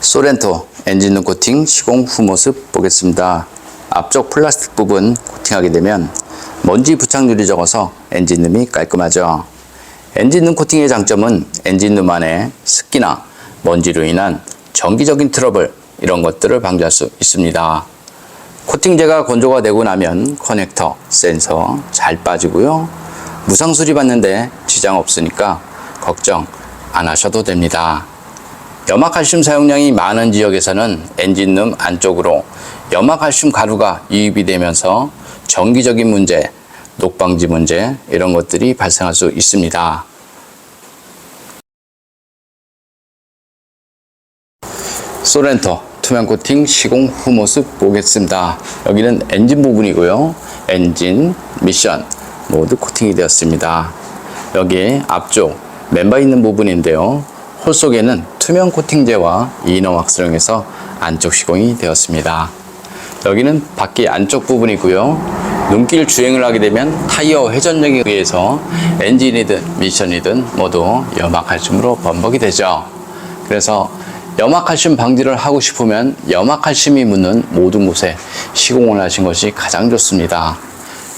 소렌토 엔진룸 코팅 시공 후 모습 보겠습니다. 앞쪽 플라스틱 부분 코팅하게 되면 먼지 부착률이 적어서 엔진룸이 깔끔하죠. 엔진룸 코팅의 장점은 엔진룸 안에 습기나 먼지로 인한 정기적인 트러블 이런 것들을 방지할 수 있습니다. 코팅제가 건조가 되고 나면 커넥터, 센서 잘 빠지고요. 무상 수리 받는데 지장 없으니까 걱정 안 하셔도 됩니다. 염화칼슘 사용량이 많은 지역에서는 엔진룸 안쪽으로 염화칼슘 가루가 유입이 되면서 정기적인 문제, 녹방지 문제 이런 것들이 발생할 수 있습니다. 소렌토 투명 코팅 시공 후 모습 보겠습니다. 여기는 엔진 부분이고요. 엔진, 미션 모두 코팅이 되었습니다. 여기 앞쪽 멤버 있는 부분인데요. 홀 속에는 투명 코팅제와 이너 왁스령에서 안쪽 시공이 되었습니다. 여기는 바퀴 안쪽 부분이고요. 눈길 주행을 하게 되면 타이어 회전력에 의해서 엔진이든 미션이든 모두 염화칼슘으로 범벅이 되죠. 그래서 염화칼슘 방지를 하고 싶으면 염화칼슘이 묻는 모든 곳에 시공을 하신 것이 가장 좋습니다.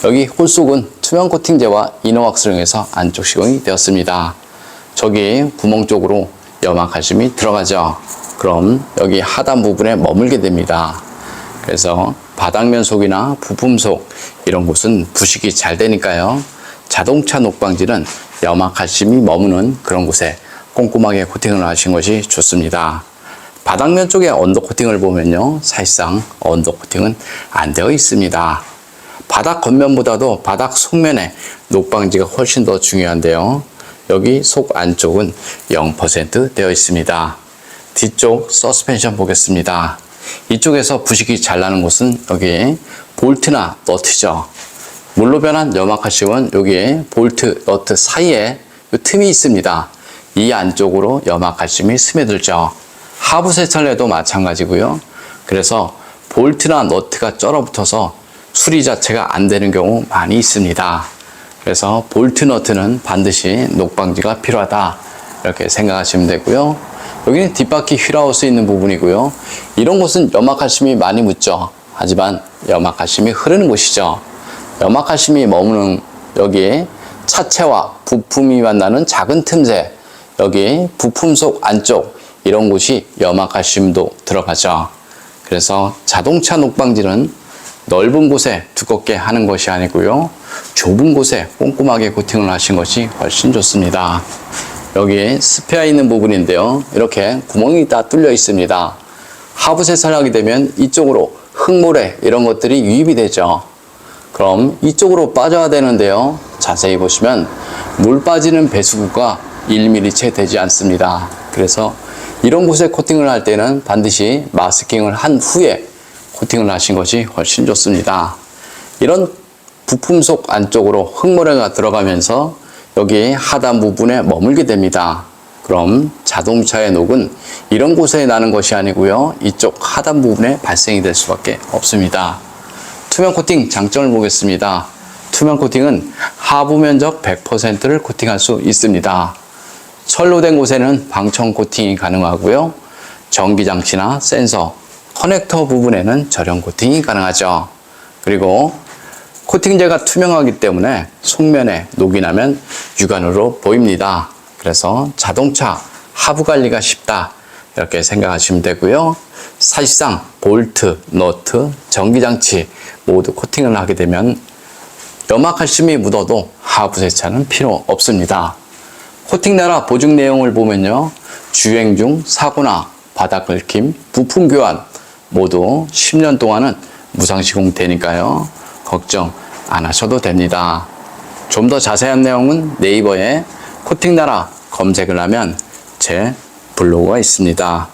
여기 홀 속은 투명 코팅제와 이너왁스령에서 안쪽 시공이 되었습니다. 저기 구멍 쪽으로 염화칼슘이 들어가죠. 그럼 여기 하단 부분에 머물게 됩니다. 그래서 바닥면 속이나 부품 속 이런 곳은 부식이 잘 되니까요. 자동차 녹방지는 염화칼슘이 머무는 그런 곳에 꼼꼼하게 코팅을 하신 것이 좋습니다. 바닥면 쪽에 언더 코팅을 보면요. 사실상 언더 코팅은 안 되어 있습니다. 바닥 겉면보다도 바닥 속면에 녹방지가 훨씬 더 중요한데요. 여기 속 안쪽은 0% 되어 있습니다. 뒤쪽 서스펜션 보겠습니다. 이쪽에서 부식이 잘 나는 곳은 여기 볼트나 너트죠. 물로 변한 염화칼슘은 여기에 볼트, 너트 사이에 이 틈이 있습니다. 이 안쪽으로 염화칼슘이 스며들죠. 하부 세차에도 마찬가지고요. 그래서 볼트나 너트가 쩔어붙어서 수리 자체가 안 되는 경우 많이 있습니다. 그래서 볼트 너트는 반드시 녹방지가 필요하다. 이렇게 생각하시면 되고요. 여기는 뒷바퀴 휠하우스 있는 부분이고요. 이런 곳은 염화칼슘이 많이 묻죠. 하지만 염화칼슘이 흐르는 곳이죠. 염화칼슘이 머무는 여기에 차체와 부품이 만나는 작은 틈새, 여기 부품 속 안쪽 이런 곳이 염화칼슘도 들어가죠. 그래서 자동차 녹방지는 넓은 곳에 두껍게 하는 것이 아니고요. 좁은 곳에 꼼꼼하게 코팅을 하신 것이 훨씬 좋습니다. 여기 스페어 있는 부분인데요. 이렇게 구멍이 다 뚫려 있습니다. 하부 세차를 하게 되면 이쪽으로 흙모래 이런 것들이 유입이 되죠. 그럼 이쪽으로 빠져야 되는데요. 자세히 보시면 물 빠지는 배수구가 1mm 채 되지 않습니다. 그래서 이런 곳에 코팅을 할 때는 반드시 마스킹을 한 후에 코팅을 하신 것이 훨씬 좋습니다. 이런 부품 속 안쪽으로 흙모래가 들어가면서 여기 하단 부분에 머물게 됩니다. 그럼 자동차의 녹은 이런 곳에 나는 것이 아니고요. 이쪽 하단 부분에 발생이 될 수밖에 없습니다. 투명 코팅 장점을 보겠습니다. 투명 코팅은 하부 면적 100%를 코팅할 수 있습니다. 철로 된 곳에는 방청 코팅이 가능하고요. 전기 장치나 센서, 커넥터 부분에는 절연 코팅이 가능하죠. 그리고 코팅제가 투명하기 때문에 속면에 녹이 나면 육안으로 보입니다. 그래서 자동차 하부 관리가 쉽다. 이렇게 생각하시면 되고요. 사실상 볼트, 너트, 전기장치 모두 코팅을 하게 되면 염화칼슘이 묻어도 하부 세차는 필요 없습니다. 코팅 나라 보증 내용을 보면요. 주행 중 사고나 바닥 긁힘, 부품 교환 모두 10년 동안은 무상 시공되니까요. 걱정 안 하셔도 됩니다. 좀 더 자세한 내용은 네이버에 코팅 나라 검색을 하면 제 블로그가 있습니다.